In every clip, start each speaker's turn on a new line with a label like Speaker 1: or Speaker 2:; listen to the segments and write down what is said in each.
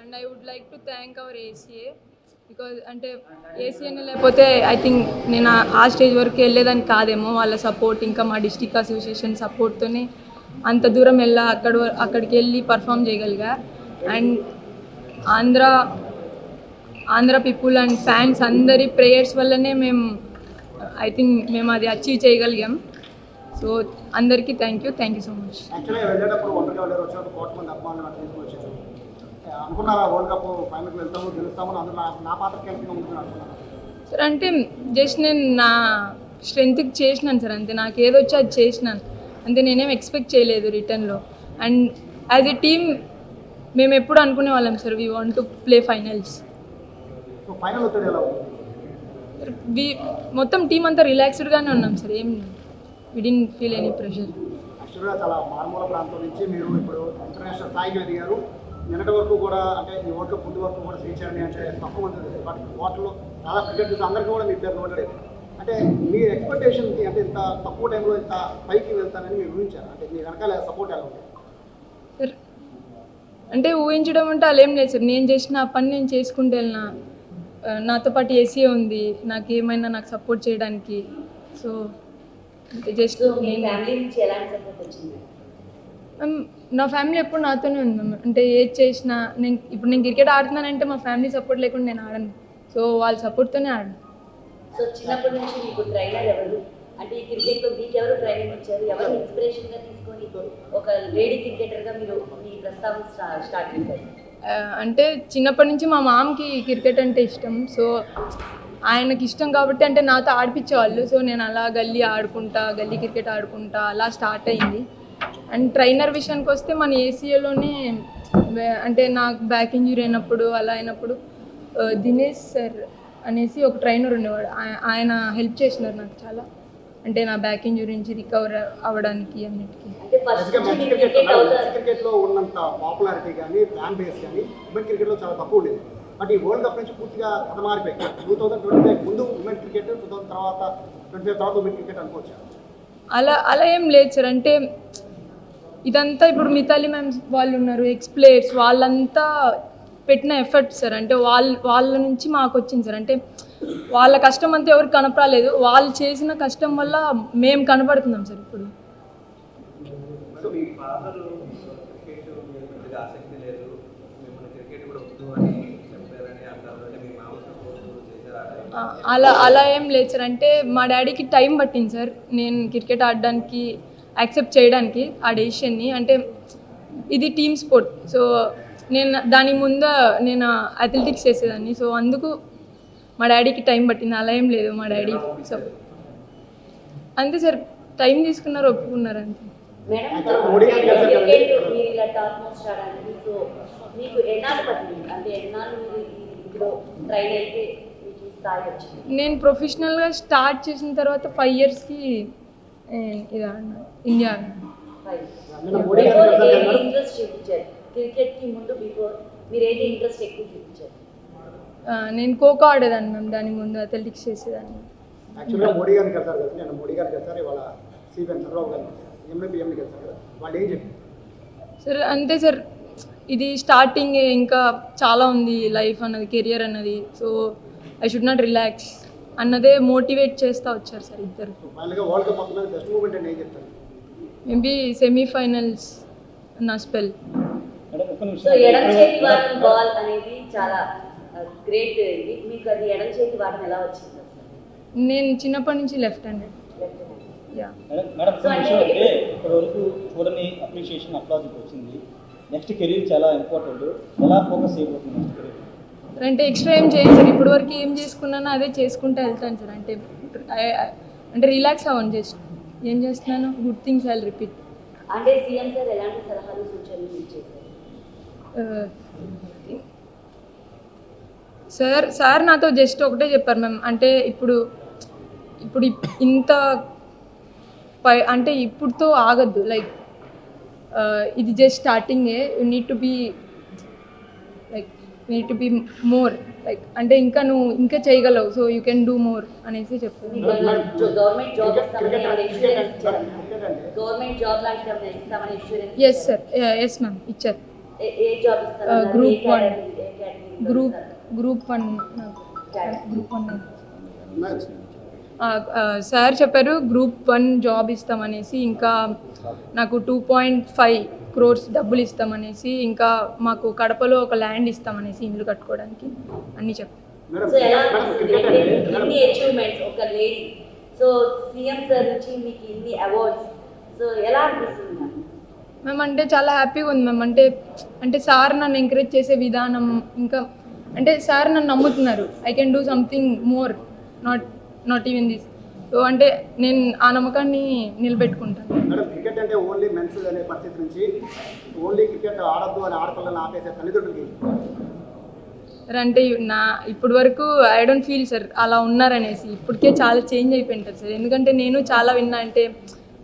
Speaker 1: And I would like to thank our ACA because అంటే ఏసీఏనే లేకపోతే ఐ థింక్ నేను ఆ- స్టేజ్ వరకు వెళ్ళేదాన్ని కాదేమో వాళ్ళ సపోర్ట్ ఇంకా మా డిస్టిక్ అసోసియేషన్ సపోర్ట్తోనే అంత దూరం వెళ్ళా అక్కడ వ- అక్కడికి వెళ్ళి perform చేయగలిగా. And Andhra Andhra people and fans అందరి ప్రేయర్స్ వల్లనే మేము ఐ థింక్ మేము అది అచీవ్ చేయగలిగాం. సో అందరికీ thank you thank you so much
Speaker 2: అనుకున్నారా వరల్డ్ కప్ ఫైనల్కి వెళ్తాము గెలుస్తాము అందులో నా నా పాత్ర కీలకంగా ఉంటుంది అనుకున్నాను
Speaker 1: సార్ అంటే జస్ట్ నేను నా స్ట్రెంగ్త్కి చేసినాను సార్ అంతే. నాకు ఏదొచ్చో అది చేసినాను. అంతే నేనేం ఎక్స్పెక్ట్ చేయలేదు రిటర్న్లో అండ్ యాజ్ ఎ టీమ్ మేము ఎప్పుడు అనుకునే వాళ్ళం sir we want to play finals మొత్తం టీం అంతా రిలాక్స్డ్గానే ఉన్నాం సార్ ఏం విడిన్ ఫీల్ ఎనీ ప్రెషర్
Speaker 2: చాలా మారుమూల ప్రాంతం నుంచి మీరు ఇప్పుడు ఇంటర్నేషనల్ స్థాయికి ఎదిగారు. నిన్నటి వరకు కూడా అంటే ఈ కప్ ముందు వరకు కూడా శ్రీచరణి అంటే తక్కువ మంది బట్ వాటిలో చాలా క్రికెట్ చూసి అందరికీ కూడా మీ పేరు నోటెడ్ అంటే మీ ఎక్స్పెక్టేషన్కి అంటే ఇంత తక్కువ టైంలో ఇంత పైకి వెళ్తానని మీరు ఊహించారు? అంటే మీ వెనకాల సపోర్ట్ ఎలా ఉంది?
Speaker 1: అంటే ఊహించడం అంటే అలా ఏం లేదు సార్. నేను చేసిన పని నేను చేసుకుంటూ వెళ్ళిన నాతో పాటు ఏసీ ఉంది నాకు ఏమైనా నాకు సపోర్ట్ చేయడానికి. సో జస్ట్
Speaker 3: మీ ఫ్యామిలీ నుంచి ఎలాంటి సపోర్ట్ వచ్చింది?
Speaker 1: మ్యామ్, నా ఫ్యామిలీ ఎప్పుడు నాతోనే ఉంది మ్యామ్ అంటే ఏది చేసినా నేను ఇప్పుడు నేను క్రికెట్ ఆడుతున్నానంటే మా ఫ్యామిలీ సపోర్ట్ లేకుండా నేను ఆడను. సో వాళ్ళ సపోర్ట్తోనే ఆడను.
Speaker 3: సో చిన్నప్పటి నుంచి మీకు ట్రైనర్ ఎవరు? అంటే ఈ క్రికెట్లో మీకు ఎవరు ట్రైనింగ్ ఇచ్చారు? ఎవరు ఇన్స్పిరేషన్గా తీసుకొని ఒక లేడీ క్రికెటర్గా మీరు మీ ప్రస్తావన స్టా- స్టార్ట్ చేశారు?
Speaker 1: ఆ, అంటే చిన్నప్పటి నుంచి మా మామకి క్రికెట్ అంటే ఇష్టం. సో ఆయనకి ఇష్టం కాబట్టి అంటే నాతో ఆడిపించేవాళ్ళు సో నేను అలా గల్లీ ఆడుకుంటా గల్లీ క్రికెట్ ఆడుకుంటా అలా స్టార్ట్ అయింది. అండ్ ట్రైనర్ విషయానికి వస్తే మన ఏసీఏలోనే అంటే నాకు బ్యాక్ ఇంజురీ అయినప్పుడు అలా అయినప్పుడు దినేష్ సార్ అనేసి ఒక ట్రైనర్ ఉండేవాడు. ఆయ- ఆయన హెల్ప్ చేసినారు నాకు చాలా. అంటే నా బ్యాక్ ఇంజురీ నుంచి రికవర్ అవ్వడానికి అన్నిటికీ.
Speaker 3: అంటే ఫస్ట్
Speaker 2: బేసిక్గా
Speaker 3: నుంచి
Speaker 2: మెన్స్
Speaker 3: మీరు
Speaker 2: క్రికెట్
Speaker 3: క్రికెట్ అవుతారు
Speaker 2: క్రికెట్లో ఉన్నంత పాపులారిటీ కానీ ఫ్యాన్ బేస్ కానీ ఉమెన్ క్రికెట్లో చాలా తక్కువ ఉండేది. బట్ ఈ వరల్డ్ కప్ నుంచి పూర్తిగా కథ మారిపోయింది టూ థౌసండ్ ట్వంటీ ఫైవ్ ముందు ఉమెన్ క్రికెట్ టూ థౌసండ్ తర్వాత ట్వంటీ ఫైవ్ తర్వాత ఉమెన్ క్రికెట్ అనుకోవచ్చు.
Speaker 1: అలా అలా ఏం లేదు సార్. అంటే ఇదంతా ఇప్పుడు మితాలి మ్యామ్ వాళ్ళు ఉన్నారు ఎక్స్ ప్లేయర్స్ వాళ్ళంతా పెట్టిన ఎఫర్ట్ సార్. అంటే వాళ్ళ వాళ్ళ నుంచి మాకు వచ్చింది సార్. అంటే వాళ్ళ కష్టం అంతా ఎవరికి కనపరాలేదు వాళ్ళు చేసిన కష్టం వల్ల మేము కనపడుతున్నాం సార్ ఇప్పుడు. అలా అలా ఏం లేదు సార్. అంటే మా డాడీకి టైం పట్టింది సార్. నేను క్రికెట్ ఆడడానికి యాక్సెప్ట్ చేయడానికి ఆ డెసిషన్ని అంటే ఇది టీమ్ స్పోర్ట్. సో నేను దాని ముందు నేను అథ్లెటిక్స్ చేసేదాన్ని. సో అందుకు మా డాడీకి టైం పట్టింది. అలా ఏం లేదు మా డాడీ. సో అంతే సార్. టైం తీసుకున్నారు ఒప్పుకున్నారు అంతే. నేను ప్రొఫెషనల్గా స్టార్ట్ చేసిన తర్వాత ఫైవ్ ఇయర్స్కి ఇది ఆడినా ఇండియా ఆడినా
Speaker 2: నిన్న మోడీ గారు
Speaker 3: బిఫోర్
Speaker 2: చేశారు
Speaker 3: ఏది
Speaker 2: కదా.
Speaker 3: ఇంట్రెస్ట్ చూపించారు క్రికెట్కి ముందు బిఫోర్ మీరు ఏది ఇంట్రెస్ట్ ఎక్కువ చూపించారు
Speaker 1: ఆ, నేను ఖోఖో ఆడేదాన్ని మ్యామ్ దాని ముందు అథ్లెటిక్స్ చేసేదాన్ని
Speaker 2: యాక్చువల్గా మోడీ గారిని కలిసారు కదా నేను మోడీ గారిని కలిసారు ఇవాళ సిబిఎన్ చంద్రబాబు గారిని ఎంఏపీఎంని కలిసారు కదా వాళ్ళు ఏం చెప్పారు
Speaker 1: సార్ అంతే సార్ ఇది స్టార్టింగ్ ఇంకా చాలా ఉంది లైఫ్ అన్నది కెరియర్ అన్నది so I should not relax అన్నదే మోటివేట్ చేస్తూ వచ్చారు సార్ ఇద్దరు. మేబీ సెమీఫైనల్స్ నా స్పెల్
Speaker 3: సో ఎడం చేతి వాటం బాల్ అనేది చాలా గ్రేట్ ఇది. మీకు అది ఎడం చేతి వాటం ఎలా వచ్చింది?
Speaker 1: నేను చిన్నప్పటి నుంచి లెఫ్ట్ హ్యాండెడ్
Speaker 4: మేడం విషయం అంటే ఇప్పటి వరకు చూడని అప్రిషియేషన్ వచ్చింది నెక్స్ట్ కెరీర్ చాలా ఇంపార్టెంట్ ఎలా ఫోకస్ నెక్స్ట్ కెరీర్
Speaker 1: అంటే ఎక్స్ట్రా ఏం చేయను సార్? ఇప్పటి వరకు ఏం చేసుకున్నానో అదే చేసుకుంటూ వెళ్తాను సార్. అంటే అంటే రిలాక్స్ అవ్వను జస్ట్ ఏం చేస్తున్నాను? గుడ్ థింగ్స్ ఐ రిపీట్
Speaker 3: అంటే సీఎం సార్ ఎలాంటి సలహాలు సూచనలు ఇచ్చేసారు
Speaker 1: సార్ సార్ నాతో జస్ట్ ఒకటే చెప్పారు మ్యామ్ అంటే ఇప్పుడు ఇప్పుడు ఇప్- ఇంత పై అంటే ఇప్పుడుతో ఆగద్దు. లైక్ ఇది జస్ట్ స్టార్టింగే you need to be like need to be more like అంటే ఇంకా నువ్వు ఇంకా చేయగలవు so you can do more అనేసి
Speaker 3: insurance
Speaker 1: yes sir yes ma'am ఇచ్చారు
Speaker 3: category లో
Speaker 1: group? Group one. Group one sir చెప్పారు గ్రూప్ వన్ జాబ్ ఇస్తామనేసి ఇంకా నాకు టూ పాయింట్ ఫైవ్ క్రోర్స్ డబ్బులు ఇస్తామనేసి ఇంకా మాకు కడపలో ఒక ల్యాండ్ ఇస్తామనేసి ఇల్లు కట్టుకోవడానికి అన్నీ
Speaker 2: క్రికెట్
Speaker 3: అనిపిస్తుంది
Speaker 2: అంటే
Speaker 3: ఇన్ని- ఇన్ని అచీవ్మెంట్స్ ఒక లేడీ సో సీఎం సార్ నుంచి మీకు ఇన్ని అవార్డ్స్ సో ఎలా అనిపిస్తుంది మ్యామ్
Speaker 1: మ్యామ్ అంటే చాలా హ్యాపీగా ఉంది మ్యామ్ అంటే అంటే సార్ నన్ను ఎంకరేజ్ చేసే విధానం ఇంకా అంటే సార్ నన్ను నమ్ముతున్నారు. I can do something more not not even this so అంటే నేను ఆ నమ్మకాన్ని నిలబెట్టుకుంటాను.
Speaker 2: క్రికెట్ ఓన్లీ మెన్స్ అనే పరిస్థితి నుంచి ఓన్లీ క్రికెట్ ఆడద్దు అని ఆడపిల్లలు ఆపేసే తల్లిదండ్రులకి?
Speaker 1: అంటే నా ఇప్పటి వరకు ఐ డోంట్ ఫీల్ సార్ అలా ఉన్నారనేసి ఇప్పటికే చాలా చేంజ్ అయిపోయింటారు సార్ ఎందుకంటే నేను చాలా విన్నా అంటే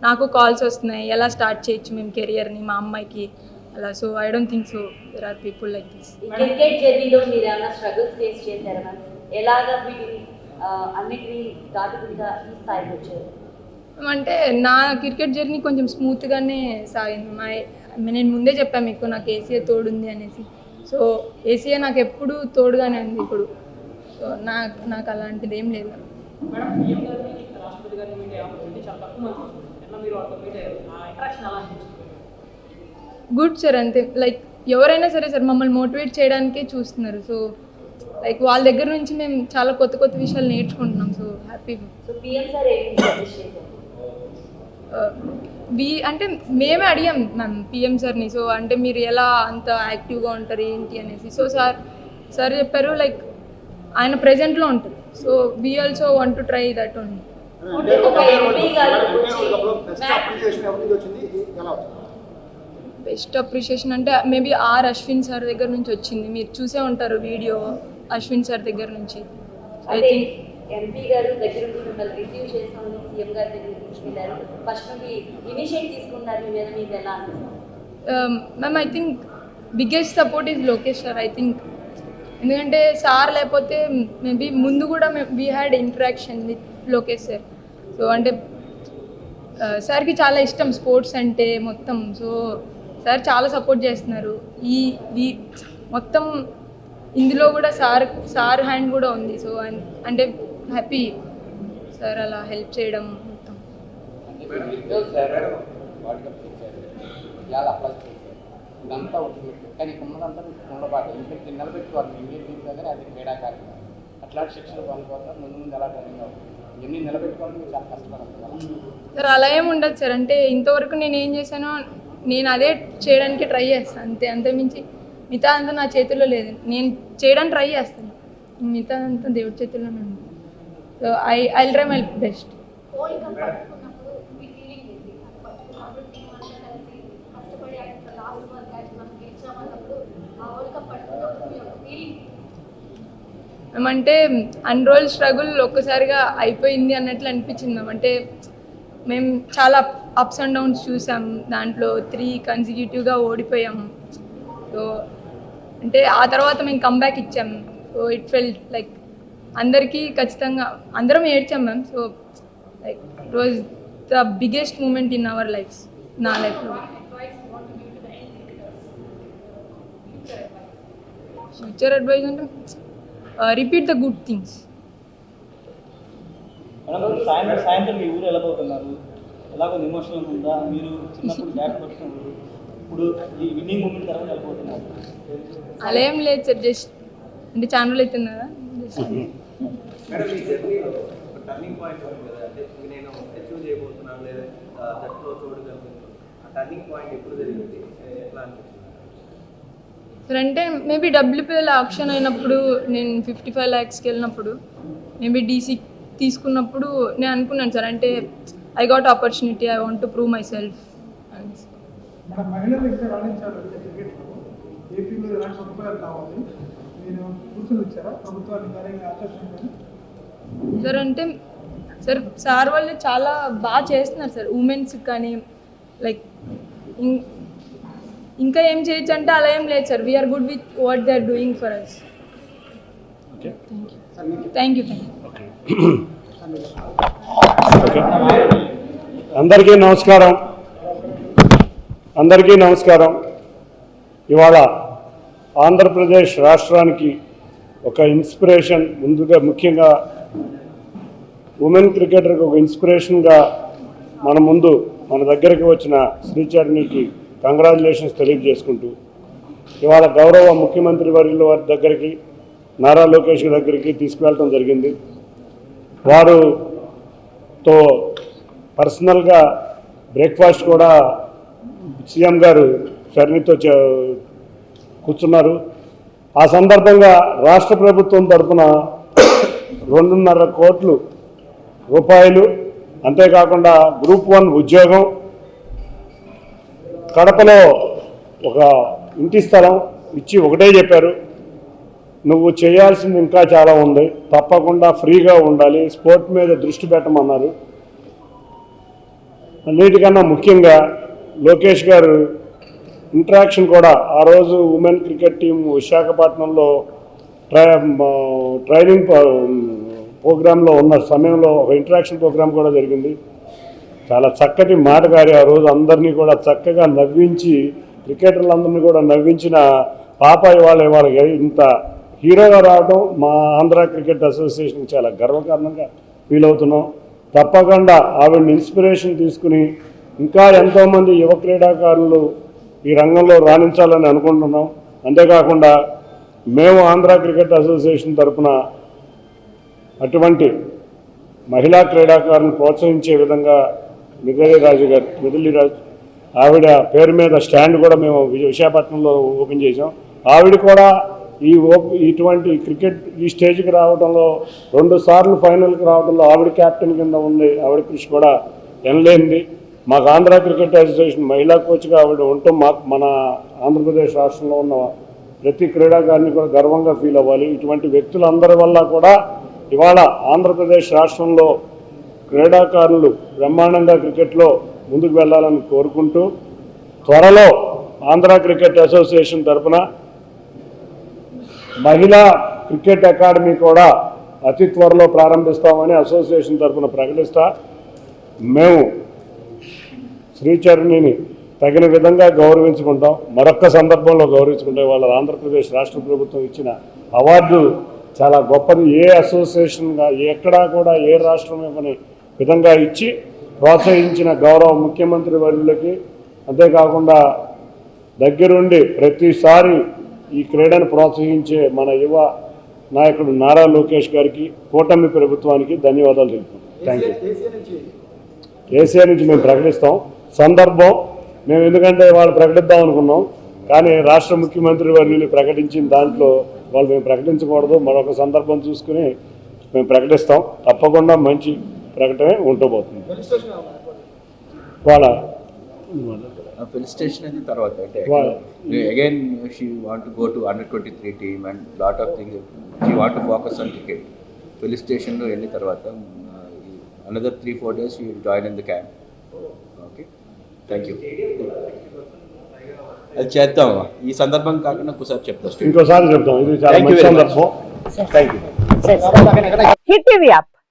Speaker 1: నాకు కాల్స్ వస్తున్నాయి ఎలా స్టార్ట్ చేయొచ్చు మేము కెరియర్ని మా అమ్మాయికి? అలా so I don't think so there are people like this
Speaker 3: cricket జర్నీలో మీరు ఏమైనా స్ట్రగుల్స్ ఫేస్ చేశారా? ఎలాగా వీటిని అన్నిటినీ దాటుకుంటా ఈ స్థాయికి వచ్చారు?
Speaker 1: అంటే నా క్రికెట్ జర్నీ కొంచెం స్మూత్గానే సాగింది. మా నేను ముందే చెప్పాను మీకు నాకు ఏసీఏ తోడుంది అనేసి. సో ఏసీఏ నాకు ఎప్పుడు తోడుగానే ఉంది ఇప్పుడు. సో నాకు నాకు అలాంటిది ఏం లేదు. గుడ్ సార్ అంతే. లైక్ ఎవరైనా సరే సార్ మమ్మల్ని మోటివేట్ చేయడానికే చూస్తున్నారు. సో లైక్ వాళ్ళ దగ్గర నుంచి మేము చాలా కొత్త కొత్త విషయాలు నేర్చుకుంటున్నాం. సో హ్యాపీ వి అంటే మేమే అడిగాం మ్యామ్ పిఎం సార్ని. సో అంటే మీరు ఎలా అంత యాక్టివ్గా ఉంటారు ఏంటి అనేసి. సో సార్ సార్ చెప్పారు లైక్ ఆయన ప్రెజెంట్లో ఉంటారు. So we also want to try that only.
Speaker 3: వచ్చి
Speaker 2: బెస్ట్
Speaker 1: అప్రిషియేషన్ అంటే మేబీ ఆర్ అశ్విన్ సార్ దగ్గర నుంచి వచ్చింది. మీరు చూసే ఉంటారు వీడియో అశ్విన్ సార్ దగ్గర నుంచి. ఐ థింక్
Speaker 3: ఎంపీ గారు దగ్గర రిసీవ్ చేసామని సీఎం గారి దగ్గర ఫస్ట్ నుండి ఇనిషియేట్ తీసుకున్నారు మీ మీద మీకు ఎలా
Speaker 1: ma'am I think biggest support is Lokesh sir I think ఎందుకంటే సార్ లేకపోతే మేబీ ముందు కూడా we had interaction with Lokesh sir so అంటే uh, సార్కి చాలా ఇష్టం స్పోర్ట్స్ అంటే మొత్తం. సో సార్ చాలా సపోర్ట్ చేస్తున్నారు. ఈ ఈ మొత్తం ఇందులో కూడా సార్ సార్ హ్యాండ్ కూడా ఉంది. సో అంటే హ్యాపీ సార్ అలా హెల్ప్ చేయడం. మొత్తం
Speaker 5: వరల్డ్ కప్ చేశారు ఇవాళ అప్లై చేశారు ఇదంతా ఉంటుంది కానీ మీకు ఉండబాటు ఎందుకంటే నిలబెట్టుకోవాలి ఇండియన్ అది క్రీడాకారిక అట్లాంటి శిక్షణ పొందుకోవాలి ముందు ముందు ఎలా ట్రైనింగ్ అవుతుంది ఇవన్నీ మీరు చాలా కష్టపడాలి కదా
Speaker 1: సార్ అలా ఏం ఉండదు సార్ అంటే ఇంతవరకు నేను ఏం చేశానో నేను అదే చేయడానికి ట్రై చేస్తాను అంతే అంతమించి మిగతా అంతా నా చేతుల్లో లేదు నేను చేయడానికి ట్రై చేస్తాను మిగతా అంతా దేవుడి చేతుల్లోనే ఉంది so I I try my best
Speaker 6: world cup పట్టుకున్నప్పుడు మీ ఫీలింగ్ ఏంటి అది పట్టుకున్నప్పుడు టీం అంతా కలిసి కష్టపడి ఆయన లాస్ట్ వరకు మ్యాచ్ మనం గెలిచామన్నప్పుడు ఆ వరల్డ్ కప్ పట్టుకున్నప్పుడు మీ యొక్క ఫీలింగ్
Speaker 1: మేమంటే అన్రోల్ స్ట్రగుల్ ఒక్కసారిగా అయిపోయింది అన్నట్లు అనిపించింది మేమంటే అంటే మేము చాలా అప్స్ అండ్ డౌన్స్ చూసాం. దాంట్లో త్రీ కన్సిక్యూటివ్గా ఓడిపోయాం. సో అంటే ఆ తర్వాత మేము కంబ్యాక్ ఇచ్చాం. సో ఇట్ ఫెల్ట్ లైక్ అందరికీ ఖచ్చితంగా అందరం ఏడ్చాం ma'am so like it was the biggest moment in our lifes నా లైఫ్లో ఫ్యూచర్ అడ్వైజ్ అంటే రిపీట్ ద గుడ్ థింగ్స్
Speaker 4: సాయంత్రం సాయంత్రం మీ ఊరు వెళ్ళబోతున్నారు ఎలాగో ఎమోషనల్ ఉందా? మీరు చిన్నప్పుడు ఇప్పుడు ఈ విన్నింగ్ మూమెంట్ తర్వాత వెళ్ళిపోతున్నారు
Speaker 1: అలా ఏం లేదు సార్ జస్ట్ అంటే అవుతుంది కదా.
Speaker 7: మేడం జర్నీలో ఒక టర్నింగ్ పాయింట్ ఉంది కదా. అంటే నేను అచీవ్ చేయబోతున్నాను లేదా ఆ, జట్టులో చూడగలుగుతున్నాను. ఆ టర్నింగ్ పాయింట్ ఎప్పుడు జరిగింది? ఎట్లా
Speaker 1: అంటే మేబీ డబ్ల్యూపీఎల్ ఆప్షన్ అయినప్పుడు నేను ఫిఫ్టీ ఫైవ్ ల్యాక్స్కి వెళ్ళినప్పుడు మేబీ డీసీ తీసుకున్నప్పుడు నేను అనుకున్నాను సార్. అంటే I got opportunity I want to prove myself sir అంటే సార్ సార్ వాళ్ళు చాలా బాగా చేస్తున్నారు సార్. ఉమెన్స్కి కానీ లైక్ ఇంకా ఏం చేయొచ్చు అంటే అలా ఏం లేదు sir. We're good with what they are doing for us thank you
Speaker 8: అందరికీ నమస్కారం. అందరికీ నమస్కారం. ఇవాళ ఆంధ్రప్రదేశ్ రాష్ట్రానికి ఒక ఇన్స్పిరేషన్ ముందుగా ముఖ్యంగా ఉమెన్ క్రికెటర్కి ఒక ఇన్స్పిరేషన్గా మన ముందు మన దగ్గరికి వచ్చిన శ్రీచరణికి కంగ్రాచులేషన్స్ తెలియజేసుకుంటూ ఇవాళ గౌరవ ముఖ్యమంత్రి వర్యుల వారి దగ్గరికి నారా లోకేష్ దగ్గరికి తీసుకువెళ్ళటం జరిగింది. వారుతో పర్సనల్గా బ్రేక్ఫాస్ట్ కూడా సీఎం గారు షర్మితో కూర్చున్నారు. ఆ సందర్భంగా రాష్ట్ర ప్రభుత్వం తరఫున రెండున్నర కోట్లు రూపాయలు అంతేకాకుండా గ్రూప్ వన్ ఉద్యోగం కడపలో ఒక ఇంటి స్థలం ఇచ్చి ఒకటే చెప్పారు. నువ్వు చేయాల్సింది ఇంకా చాలా ఉంది. తప్పకుండా ఫ్రీగా ఉండాలి. స్పోర్ట్ మీద దృష్టి పెట్టమన్నారు. అన్నిటికన్నా ముఖ్యంగా లోకేష్ గారు ఇంట్రాక్షన్ కూడా ఆ రోజు ఉమెన్ క్రికెట్ టీం విశాఖపట్నంలో ట్రై ట్రైనింగ్ ప్రోగ్రాంలో ఉన్న సమయంలో ఒక ఇంట్రాక్షన్ ప్రోగ్రాం కూడా జరిగింది. చాలా చక్కటి మాటగారి ఆ రోజు అందరినీ కూడా చక్కగా నవ్వించి క్రికెటర్లందరినీ కూడా నవ్వించిన పాప ఇవాళ ఇవాళ ఇంత హీరోగా రావడం మా ఆంధ్ర క్రికెట్ అసోసియేషన్ చాలా గర్వకారణంగా ఫీల్ అవుతున్నాం. తప్పకుండా ఆవిడని ఇన్స్పిరేషన్ తీసుకుని ఇంకా ఎంతోమంది యువ క్రీడాకారులు ఈ రంగంలో రాణించాలని అనుకుంటున్నాం. అంతేకాకుండా మేము ఆంధ్ర క్రికెట్ అసోసియేషన్ తరఫున అటువంటి మహిళా క్రీడాకారులను ప్రోత్సహించే విధంగా మిథిలి రాజు గారు మిథిలి రాజు ఆవిడ పేరు మీద స్టాండ్ కూడా మేము విశాఖపట్నంలో ఓపెన్ చేసాం ఆవిడ కూడా ఈ ఓప్ ఇటువంటి క్రికెట్ ఈ స్టేజ్కి రావడంలో రెండు సార్లు ఫైనల్కి రావడంలో ఆవిడ క్యాప్టెన్ కింద ఉంది. ఆవిడ కృషి కూడా ఎనలేనిది. మాకు ఆంధ్ర క్రికెట్ అసోసియేషన్ మహిళా కోచ్గా ఆవిడ ఉండటం మాకు మన ఆంధ్రప్రదేశ్ రాష్ట్రంలో ఉన్న ప్రతి క్రీడాకారిని కూడా గర్వంగా ఫీల్ అవ్వాలి. ఇటువంటి వ్యక్తులందరి వల్ల కూడా ఇవాళ ఆంధ్రప్రదేశ్ రాష్ట్రంలో క్రీడాకారులు బ్రహ్మాండంగా క్రికెట్లో ముందుకు వెళ్ళాలని కోరుకుంటూ త్వరలో ఆంధ్ర క్రికెట్ అసోసియేషన్ తరఫున మహిళా క్రికెట్ అకాడమీ కూడా అతి త్వరలో ప్రారంభిస్తామని అసోసియేషన్ తరఫున ప్రకటిస్తా. మేము శ్రీచరణిని తగిన విధంగా గౌరవించుకుంటాం. మరొక్క సందర్భంలో గౌరవించుకుంటే వాళ్ళ ఆంధ్రప్రదేశ్ రాష్ట్ర ప్రభుత్వం ఇచ్చిన అవార్డు చాలా గొప్పది. ఏ అసోసియేషన్గా ఎక్కడా కూడా ఏ రాష్ట్రం ఇవ్వని విధంగా ఇచ్చి ప్రోత్సహించిన గౌరవ ముఖ్యమంత్రి వర్యులకి అంతేకాకుండా దగ్గరుండి ప్రతిసారి ఈ క్రీడను ప్రోత్సహించే మన యువ నాయకుడు నారా లోకేష్ గారికి కూటమి ప్రభుత్వానికి ధన్యవాదాలు తెలుపుతున్నాం. థ్యాంక్ యూ
Speaker 2: కేసీఆర్ నుంచి
Speaker 8: నుంచి మేము ప్రకటిస్తాం. సందర్భం మేము ఎందుకంటే వాళ్ళు ప్రకటిద్దాం అనుకున్నాం కానీ రాష్ట్ర ముఖ్యమంత్రి వర్యులు ప్రకటించిన దాంట్లో వాళ్ళు మేము ప్రకటించకూడదు. మరొక సందర్భం చూసుకుని మేము ప్రకటిస్తాం. తప్పకుండా మంచి ప్రకటనే
Speaker 2: ఏమన్నా?
Speaker 8: వాళ్ళ
Speaker 9: ఫెలిసిటేషన్ అది తర్వాత అంటే
Speaker 8: Wow.
Speaker 9: Again she want to go to under twenty three team and lot of thing she want to focus on cricket ఫెలిసిటేషన్లో వెళ్ళిన తర్వాత another three four days you join in the camp okay thank you అది చేద్దాం. ఈ సందర్భం కాకుండా ఒకసారి చెప్తా.
Speaker 8: ఇంకోసారి చెప్తాం. ఇది చాలా
Speaker 9: Thank you
Speaker 8: మంచి
Speaker 9: very much.
Speaker 8: సందర్భం. Thank you
Speaker 10: hit TV app.